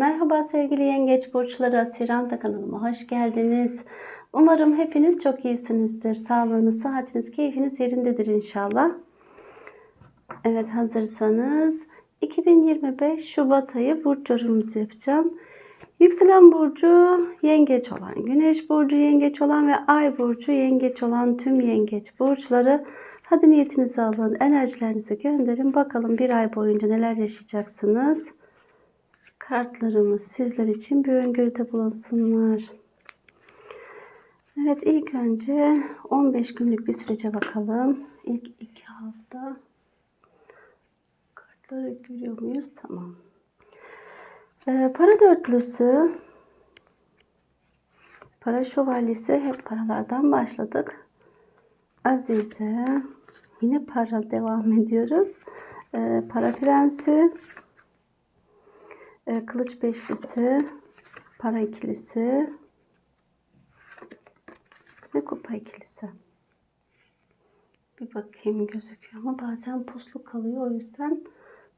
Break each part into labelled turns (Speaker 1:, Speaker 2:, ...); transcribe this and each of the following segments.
Speaker 1: Merhaba sevgili yengeç burçları Siranta kanalıma hoş geldiniz. Umarım hepiniz çok iyisinizdir. Sağlığınız, sıhhatiniz, keyfiniz yerindedir inşallah. Evet hazırsanız 2025 Şubat ayı burç yorumumuzu yapacağım. Yükselen burcu yengeç olan, güneş burcu yengeç olan ve ay burcu yengeç olan tüm yengeç burçları hadi niyetinizi alın, enerjilerinizi gönderin. Bakalım bir ay boyunca neler yaşayacaksınız. Kartlarımız sizler için bir öngörüde bulunsunlar. Evet ilk önce 15 günlük bir sürece bakalım. İlk iki hafta kartları görüyor muyuz? Tamam. Ee, para dörtlüsü, para şövalyesi hep paralardan başladık. Azize, yine para devam ediyoruz. Ee, para prensi, e, kılıç beşlisi, para ikilisi ve kupa ikilisi. Bir bakayım gözüküyor ama bazen puslu kalıyor. O yüzden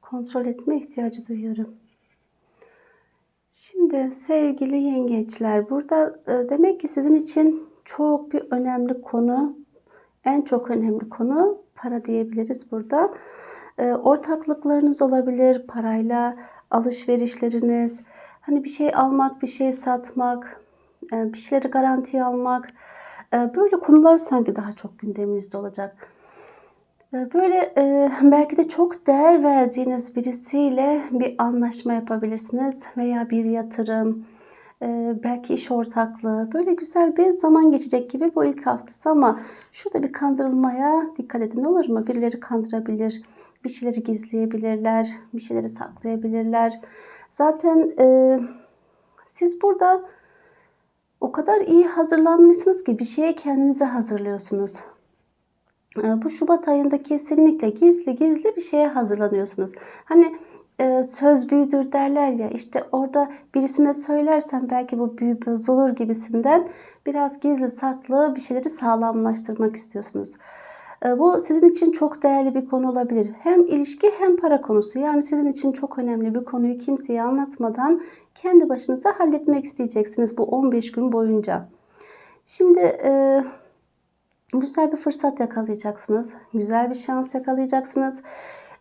Speaker 1: kontrol etme ihtiyacı duyuyorum. Şimdi sevgili yengeçler burada e, demek ki sizin için çok bir önemli konu en çok önemli konu para diyebiliriz burada. E, ortaklıklarınız olabilir parayla alışverişleriniz hani bir şey almak bir şey satmak e, bir şeyleri garantiye almak e, böyle konular sanki daha çok gündeminizde olacak. Böyle belki de çok değer verdiğiniz birisiyle bir anlaşma yapabilirsiniz veya bir yatırım, belki iş ortaklığı böyle güzel bir zaman geçecek gibi bu ilk haftası ama şurada bir kandırılmaya dikkat edin olur mu? Birileri kandırabilir, bir şeyleri gizleyebilirler, bir şeyleri saklayabilirler. Zaten e, siz burada o kadar iyi hazırlanmışsınız ki bir şeye kendinize hazırlıyorsunuz. E, bu Şubat ayında kesinlikle gizli gizli bir şeye hazırlanıyorsunuz. Hani e, söz büyüdür derler ya işte orada birisine söylersen belki bu büyü bozulur gibisinden biraz gizli saklı bir şeyleri sağlamlaştırmak istiyorsunuz. E, bu sizin için çok değerli bir konu olabilir. Hem ilişki hem para konusu. Yani sizin için çok önemli bir konuyu kimseye anlatmadan kendi başınıza halletmek isteyeceksiniz bu 15 gün boyunca. Şimdi e, güzel bir fırsat yakalayacaksınız. Güzel bir şans yakalayacaksınız.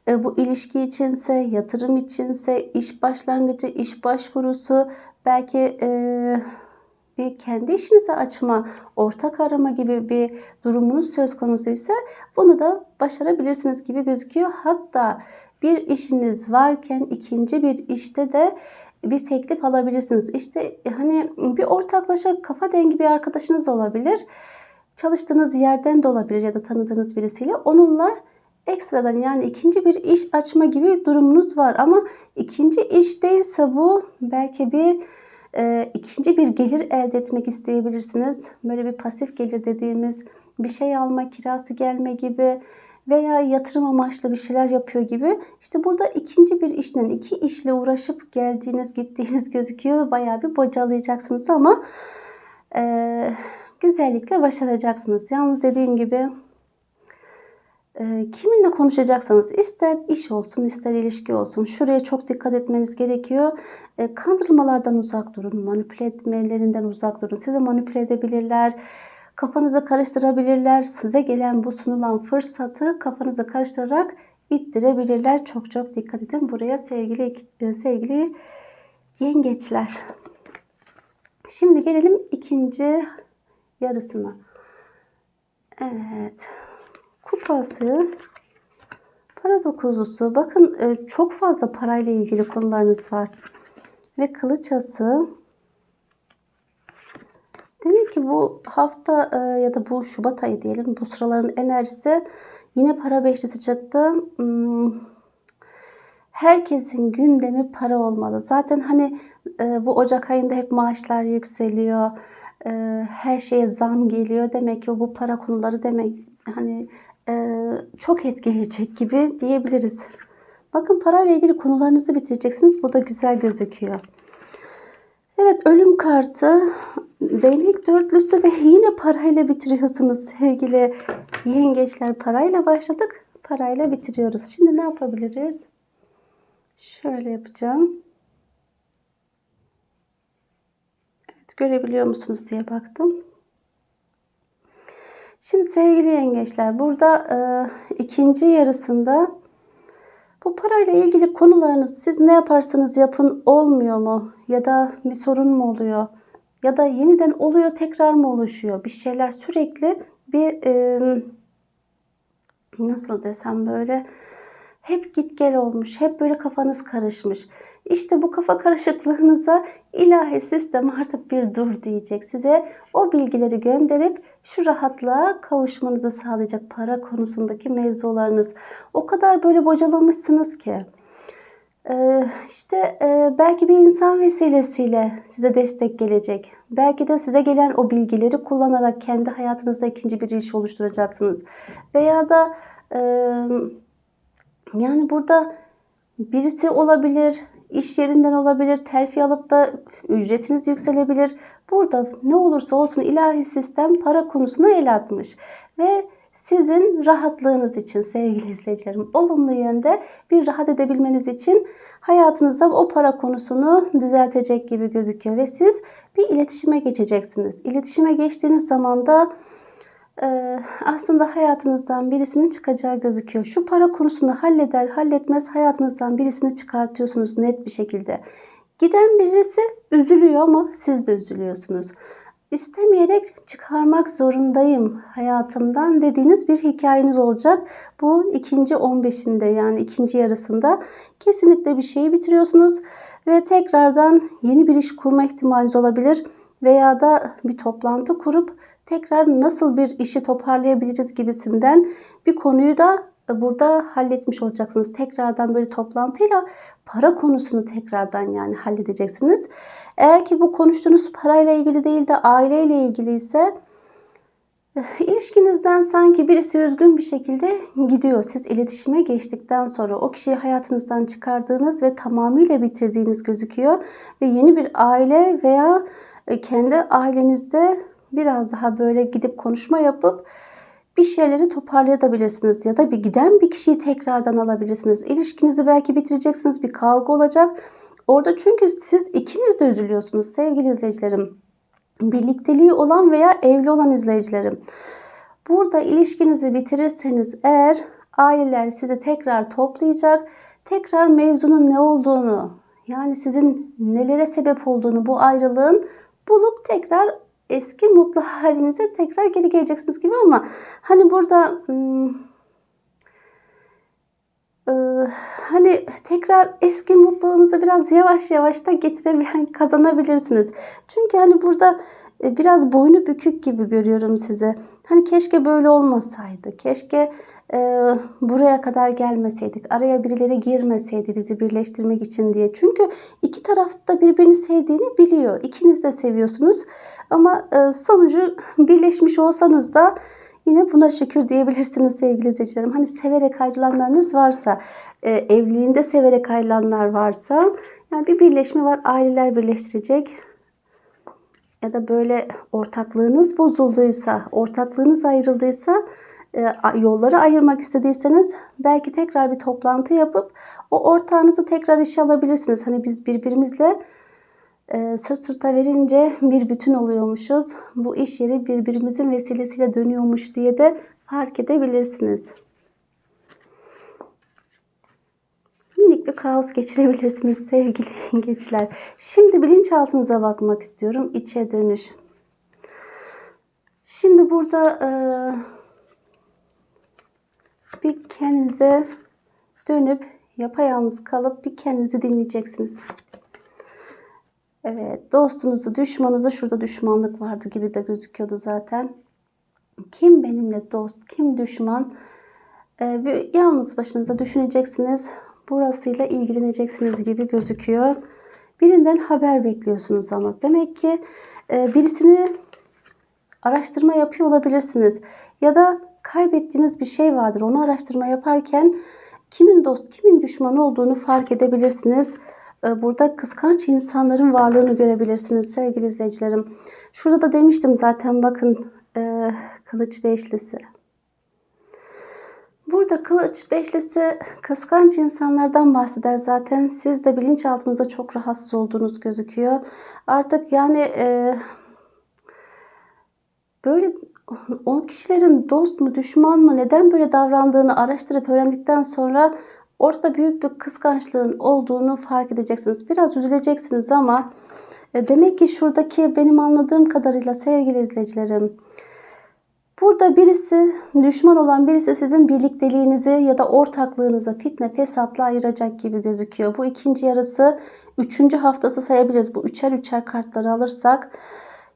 Speaker 1: E, bu ilişki içinse, yatırım içinse, iş başlangıcı, iş başvurusu, belki e, bir kendi işinizi açma, ortak arama gibi bir durumunuz söz konusu ise bunu da başarabilirsiniz gibi gözüküyor. Hatta bir işiniz varken ikinci bir işte de bir teklif alabilirsiniz. İşte hani bir ortaklaşa kafa dengi bir arkadaşınız olabilir. Çalıştığınız yerden de olabilir ya da tanıdığınız birisiyle. Onunla ekstradan yani ikinci bir iş açma gibi durumunuz var. Ama ikinci iş değilse bu belki bir e, ikinci bir gelir elde etmek isteyebilirsiniz. Böyle bir pasif gelir dediğimiz bir şey alma, kirası gelme gibi veya yatırım amaçlı bir şeyler yapıyor gibi. İşte burada ikinci bir işten iki işle uğraşıp geldiğiniz gittiğiniz gözüküyor. Bayağı bir bocalayacaksınız ama e, güzellikle başaracaksınız. Yalnız dediğim gibi kiminle konuşacaksanız ister iş olsun ister ilişki olsun şuraya çok dikkat etmeniz gerekiyor. E, kandırmalardan uzak durun, manipüle etmelerinden uzak durun. Sizi manipüle edebilirler, kafanızı karıştırabilirler. Size gelen bu sunulan fırsatı kafanızı karıştırarak ittirebilirler. Çok çok dikkat edin buraya sevgili e, sevgili yengeçler. Şimdi gelelim ikinci yarısına. Evet kupası, para dokuzlusu. Bakın e, çok fazla parayla ilgili konularınız var. Ve kılıç ası. Demek ki bu hafta e, ya da bu Şubat ayı diyelim bu sıraların enerjisi yine para beşlisi çıktı. Hmm, herkesin gündemi para olmalı. Zaten hani e, bu Ocak ayında hep maaşlar yükseliyor. Her şeye zam geliyor. Demek ki bu para konuları demek hani çok etkileyecek gibi diyebiliriz. Bakın parayla ilgili konularınızı bitireceksiniz. Bu da güzel gözüküyor. Evet ölüm kartı, değnek dörtlüsü ve yine parayla bitiriyorsunuz sevgili yengeçler. Parayla başladık, parayla bitiriyoruz. Şimdi ne yapabiliriz? Şöyle yapacağım. Görebiliyor musunuz diye baktım. Şimdi sevgili yengeçler burada e, ikinci yarısında bu parayla ilgili konularınız siz ne yaparsanız yapın olmuyor mu? Ya da bir sorun mu oluyor? Ya da yeniden oluyor tekrar mı oluşuyor? Bir şeyler sürekli bir e, nasıl desem böyle hep git gel olmuş. Hep böyle kafanız karışmış. İşte bu kafa karışıklığınıza ilahi sistem artık bir dur diyecek. Size o bilgileri gönderip şu rahatlığa kavuşmanızı sağlayacak para konusundaki mevzularınız. O kadar böyle bocalamışsınız ki. Ee, işte e, belki bir insan vesilesiyle size destek gelecek. Belki de size gelen o bilgileri kullanarak kendi hayatınızda ikinci bir iş oluşturacaksınız. Veya da e, yani burada birisi olabilir, iş yerinden olabilir, terfi alıp da ücretiniz yükselebilir. Burada ne olursa olsun ilahi sistem para konusuna el atmış. Ve sizin rahatlığınız için sevgili izleyicilerim olumlu yönde bir rahat edebilmeniz için hayatınızda o para konusunu düzeltecek gibi gözüküyor ve siz bir iletişime geçeceksiniz. İletişime geçtiğiniz zaman da aslında hayatınızdan birisinin çıkacağı gözüküyor. Şu para konusunu halleder halletmez hayatınızdan birisini çıkartıyorsunuz net bir şekilde. Giden birisi üzülüyor ama siz de üzülüyorsunuz istemeyerek çıkarmak zorundayım hayatımdan dediğiniz bir hikayeniz olacak. Bu ikinci 15'inde yani ikinci yarısında kesinlikle bir şeyi bitiriyorsunuz ve tekrardan yeni bir iş kurma ihtimaliniz olabilir veya da bir toplantı kurup tekrar nasıl bir işi toparlayabiliriz gibisinden bir konuyu da burada halletmiş olacaksınız. Tekrardan böyle toplantıyla para konusunu tekrardan yani halledeceksiniz. Eğer ki bu konuştuğunuz parayla ilgili değil de aileyle ilgili ise ilişkinizden sanki birisi üzgün bir şekilde gidiyor. Siz iletişime geçtikten sonra o kişiyi hayatınızdan çıkardığınız ve tamamıyla bitirdiğiniz gözüküyor. Ve yeni bir aile veya kendi ailenizde biraz daha böyle gidip konuşma yapıp bir şeyleri toparlayabilirsiniz ya da bir giden bir kişiyi tekrardan alabilirsiniz. İlişkinizi belki bitireceksiniz, bir kavga olacak. Orada çünkü siz ikiniz de üzülüyorsunuz sevgili izleyicilerim. Birlikteliği olan veya evli olan izleyicilerim. Burada ilişkinizi bitirirseniz eğer aileler sizi tekrar toplayacak, tekrar mevzunun ne olduğunu, yani sizin nelere sebep olduğunu bu ayrılığın bulup tekrar eski mutlu halinize tekrar geri geleceksiniz gibi ama hani burada hmm, e, hani tekrar eski mutluluğunuzu biraz yavaş yavaş da getirebilen kazanabilirsiniz. Çünkü hani burada e, biraz boynu bükük gibi görüyorum sizi. Hani keşke böyle olmasaydı. Keşke e, buraya kadar gelmeseydik. Araya birileri girmeseydi bizi birleştirmek için diye. Çünkü iki taraf da birbirini sevdiğini biliyor. İkiniz de seviyorsunuz. Ama e, sonucu birleşmiş olsanız da yine buna şükür diyebilirsiniz sevgili izleyicilerim. Hani severek ayrılanlarınız varsa, e, evliliğinde severek ayrılanlar varsa yani bir birleşme var. Aileler birleştirecek ya da böyle ortaklığınız bozulduysa, ortaklığınız ayrıldıysa yolları ayırmak istediyseniz belki tekrar bir toplantı yapıp o ortağınızı tekrar işe alabilirsiniz. Hani biz birbirimizle e, sırt sırta verince bir bütün oluyormuşuz. Bu iş yeri birbirimizin vesilesiyle dönüyormuş diye de fark edebilirsiniz. Minik bir kaos geçirebilirsiniz sevgili yengeçler. Şimdi bilinçaltınıza bakmak istiyorum. İçe dönüş. Şimdi burada e, bir kendinize dönüp yapayalnız kalıp bir kendinizi dinleyeceksiniz. Evet, dostunuzu, düşmanınızı şurada düşmanlık vardı gibi de gözüküyordu zaten. Kim benimle dost, kim düşman? Ee, bir yalnız başınıza düşüneceksiniz. Burasıyla ilgileneceksiniz gibi gözüküyor. Birinden haber bekliyorsunuz ama. Demek ki e, birisini araştırma yapıyor olabilirsiniz. Ya da kaybettiğiniz bir şey vardır. Onu araştırma yaparken kimin dost, kimin düşman olduğunu fark edebilirsiniz. Ee, burada kıskanç insanların varlığını görebilirsiniz sevgili izleyicilerim. Şurada da demiştim zaten bakın e, kılıç beşlisi. Burada kılıç beşlisi kıskanç insanlardan bahseder zaten. Siz de bilinçaltınızda çok rahatsız olduğunuz gözüküyor. Artık yani e, böyle o kişilerin dost mu düşman mı neden böyle davrandığını araştırıp öğrendikten sonra ortada büyük bir kıskançlığın olduğunu fark edeceksiniz. Biraz üzüleceksiniz ama e, demek ki şuradaki benim anladığım kadarıyla sevgili izleyicilerim Burada birisi düşman olan birisi sizin birlikteliğinizi ya da ortaklığınızı fitne fesatla ayıracak gibi gözüküyor. Bu ikinci yarısı üçüncü haftası sayabiliriz. Bu üçer üçer kartları alırsak.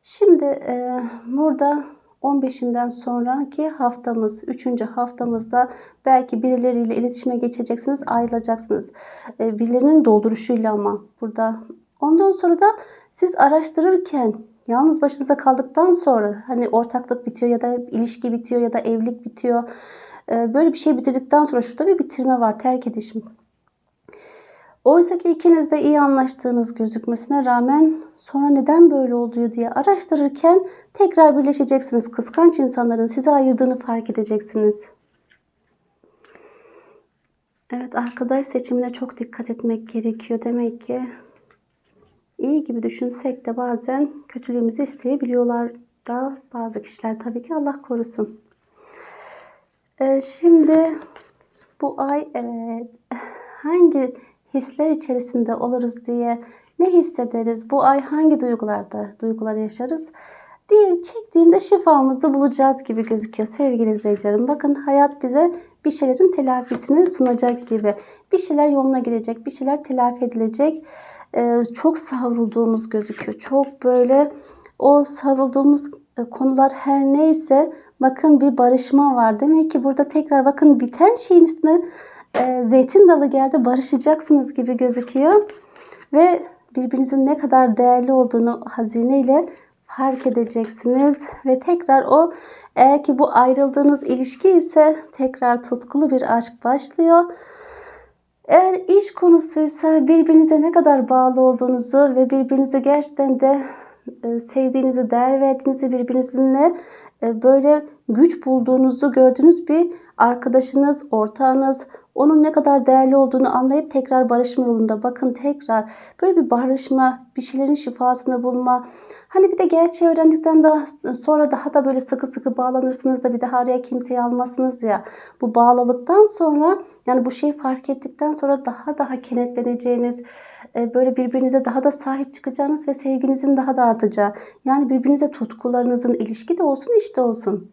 Speaker 1: Şimdi e, burada 15'inden sonraki haftamız, 3. haftamızda belki birileriyle iletişime geçeceksiniz, ayrılacaksınız. E, birilerinin dolduruşuyla ama burada. Ondan sonra da siz araştırırken Yalnız başınıza kaldıktan sonra hani ortaklık bitiyor ya da ilişki bitiyor ya da evlilik bitiyor. Ee, böyle bir şey bitirdikten sonra şurada bir bitirme var. Terk edişim. Oysa ki ikiniz de iyi anlaştığınız gözükmesine rağmen sonra neden böyle oluyor diye araştırırken tekrar birleşeceksiniz. Kıskanç insanların sizi ayırdığını fark edeceksiniz. Evet arkadaş seçimine çok dikkat etmek gerekiyor demek ki iyi gibi düşünsek de bazen kötülüğümüzü isteyebiliyorlar da bazı kişiler tabii ki Allah korusun. Ee, şimdi bu ay evet, hangi hisler içerisinde oluruz diye ne hissederiz? Bu ay hangi duygularda duygular yaşarız? diye çektiğimde şifamızı bulacağız gibi gözüküyor sevgili izleyicilerim. Bakın hayat bize bir şeylerin telafisini sunacak gibi. Bir şeyler yoluna girecek, bir şeyler telafi edilecek. Ee, çok savrulduğumuz gözüküyor. Çok böyle o savrulduğumuz e, konular her neyse bakın bir barışma var. Demek ki burada tekrar bakın biten şeyin üstüne e, zeytin dalı geldi barışacaksınız gibi gözüküyor. Ve birbirinizin ne kadar değerli olduğunu hazineyle fark edeceksiniz ve tekrar o eğer ki bu ayrıldığınız ilişki ise tekrar tutkulu bir aşk başlıyor. Eğer iş konusuysa birbirinize ne kadar bağlı olduğunuzu ve birbirinizi gerçekten de e, sevdiğinizi, değer verdiğinizi, birbirinizinle e, böyle güç bulduğunuzu gördüğünüz bir arkadaşınız, ortağınız, onun ne kadar değerli olduğunu anlayıp tekrar barışma yolunda. Bakın tekrar böyle bir barışma, bir şeylerin şifasını bulma. Hani bir de gerçeği öğrendikten daha sonra daha da böyle sıkı sıkı bağlanırsınız da bir daha araya kimseyi almazsınız ya. Bu bağlılıktan sonra yani bu şeyi fark ettikten sonra daha daha kenetleneceğiniz, e, böyle birbirinize daha da sahip çıkacağınız ve sevginizin daha da artacağı. Yani birbirinize tutkularınızın ilişki de olsun işte olsun.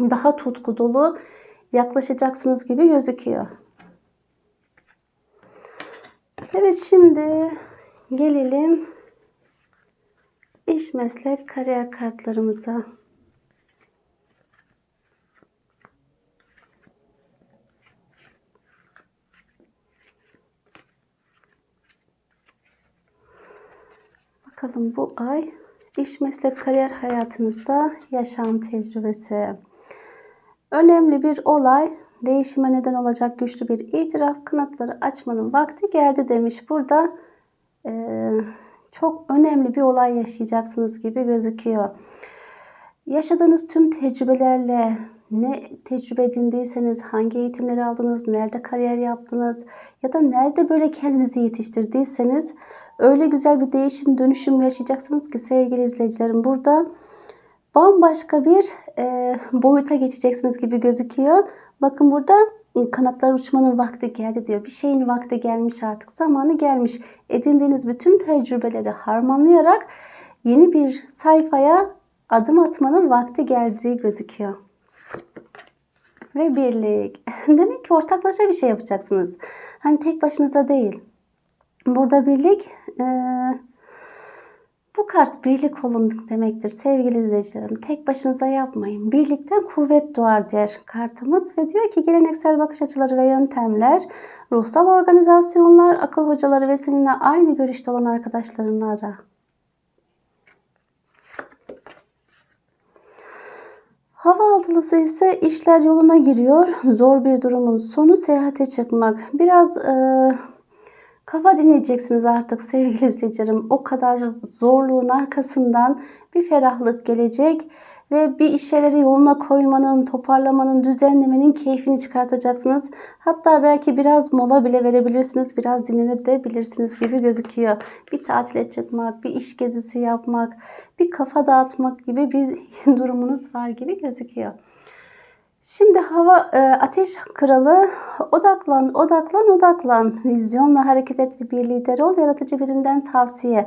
Speaker 1: Daha tutku dolu yaklaşacaksınız gibi gözüküyor. Evet şimdi gelelim iş meslek kariyer kartlarımıza. Bakalım bu ay iş meslek kariyer hayatınızda yaşam tecrübesi. Önemli bir olay değişime neden olacak güçlü bir itiraf kanatları açmanın vakti geldi demiş. Burada e, çok önemli bir olay yaşayacaksınız gibi gözüküyor. Yaşadığınız tüm tecrübelerle ne tecrübe edindiyseniz, hangi eğitimleri aldınız, nerede kariyer yaptınız ya da nerede böyle kendinizi yetiştirdiyseniz öyle güzel bir değişim, dönüşüm yaşayacaksınız ki sevgili izleyicilerim burada bambaşka bir e, boyuta geçeceksiniz gibi gözüküyor. Bakın burada kanatlar uçmanın vakti geldi diyor. Bir şeyin vakti gelmiş artık. Zamanı gelmiş. Edindiğiniz bütün tecrübeleri harmanlayarak yeni bir sayfaya adım atmanın vakti geldiği gözüküyor. Ve birlik. Demek ki ortaklaşa bir şey yapacaksınız. Hani tek başınıza değil. Burada birlik e, bu kart birlik olun demektir sevgili izleyicilerim. Tek başınıza yapmayın. Birlikten kuvvet doğar der kartımız ve diyor ki geleneksel bakış açıları ve yöntemler, ruhsal organizasyonlar, akıl hocaları ve seninle aynı görüşte olan arkadaşlarını ara. Hava altılısı ise işler yoluna giriyor. Zor bir durumun sonu seyahate çıkmak. Biraz e, Kafa dinleyeceksiniz artık sevgili izleyicilerim. O kadar zorluğun arkasından bir ferahlık gelecek ve bir iş şeyleri yoluna koymanın, toparlamanın, düzenlemenin keyfini çıkartacaksınız. Hatta belki biraz mola bile verebilirsiniz, biraz dinlenebilirsiniz gibi gözüküyor. Bir tatile çıkmak, bir iş gezisi yapmak, bir kafa dağıtmak gibi bir durumunuz var gibi gözüküyor. Şimdi hava e, ateş kralı odaklan odaklan odaklan vizyonla hareket et ve bir lider ol yaratıcı birinden tavsiye.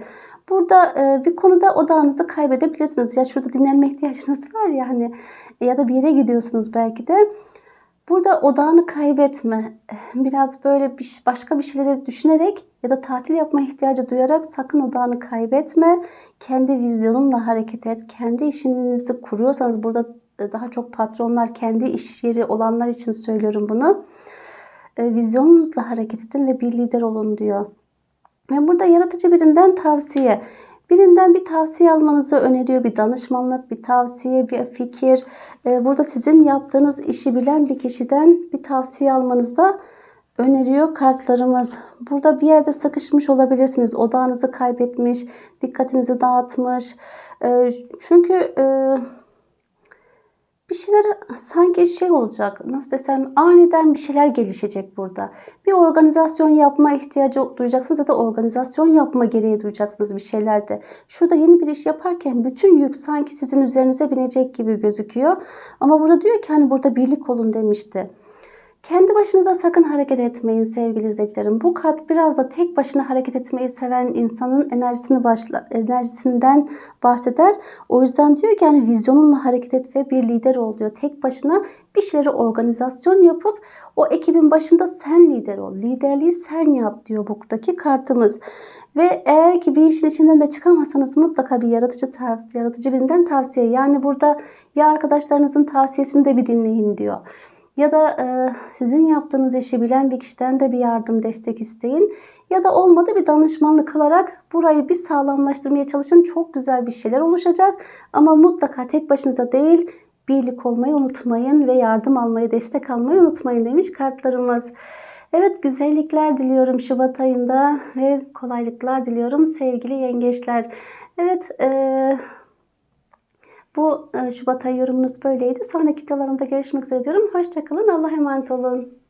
Speaker 1: Burada e, bir konuda odağınızı kaybedebilirsiniz. Ya şurada dinlenme ihtiyacınız var ya hani ya da bir yere gidiyorsunuz belki de. Burada odağını kaybetme. Biraz böyle bir, başka bir şeyleri düşünerek ya da tatil yapma ihtiyacı duyarak sakın odağını kaybetme. Kendi vizyonunla hareket et. Kendi işinizi kuruyorsanız burada daha çok patronlar kendi iş yeri olanlar için söylüyorum bunu. E, vizyonunuzla hareket edin ve bir lider olun diyor. Ve burada yaratıcı birinden tavsiye. Birinden bir tavsiye almanızı öneriyor. Bir danışmanlık, bir tavsiye, bir fikir. E, burada sizin yaptığınız işi bilen bir kişiden bir tavsiye almanızı öneriyor kartlarımız. Burada bir yerde sıkışmış olabilirsiniz. Odağınızı kaybetmiş, dikkatinizi dağıtmış. Çünkü bir şeyler sanki şey olacak nasıl desem aniden bir şeyler gelişecek burada. Bir organizasyon yapma ihtiyacı duyacaksınız ya da organizasyon yapma gereği duyacaksınız bir şeylerde. Şurada yeni bir iş yaparken bütün yük sanki sizin üzerinize binecek gibi gözüküyor. Ama burada diyor ki hani burada birlik olun demişti. Kendi başınıza sakın hareket etmeyin sevgili izleyicilerim. Bu kart biraz da tek başına hareket etmeyi seven insanın enerjisini başla, enerjisinden bahseder. O yüzden diyor ki yani vizyonunla hareket et ve bir lider ol diyor. Tek başına bir şeyleri organizasyon yapıp o ekibin başında sen lider ol. Liderliği sen yap diyor buradaki kartımız. Ve eğer ki bir işin içinden de çıkamazsanız mutlaka bir yaratıcı tavsiye, yaratıcı birinden tavsiye. Yani burada ya arkadaşlarınızın tavsiyesini de bir dinleyin diyor. Ya da e, sizin yaptığınız işi bilen bir kişiden de bir yardım, destek isteyin. Ya da olmadı bir danışmanlık alarak burayı bir sağlamlaştırmaya çalışın. Çok güzel bir şeyler oluşacak. Ama mutlaka tek başınıza değil, birlik olmayı unutmayın ve yardım almayı, destek almayı unutmayın demiş kartlarımız. Evet güzellikler diliyorum Şubat ayında ve kolaylıklar diliyorum sevgili yengeçler. Evet eee bu e, Şubat ayı yorumunuz böyleydi. Sonraki videolarımda görüşmek üzere diyorum. Hoşçakalın. Allah'a emanet olun.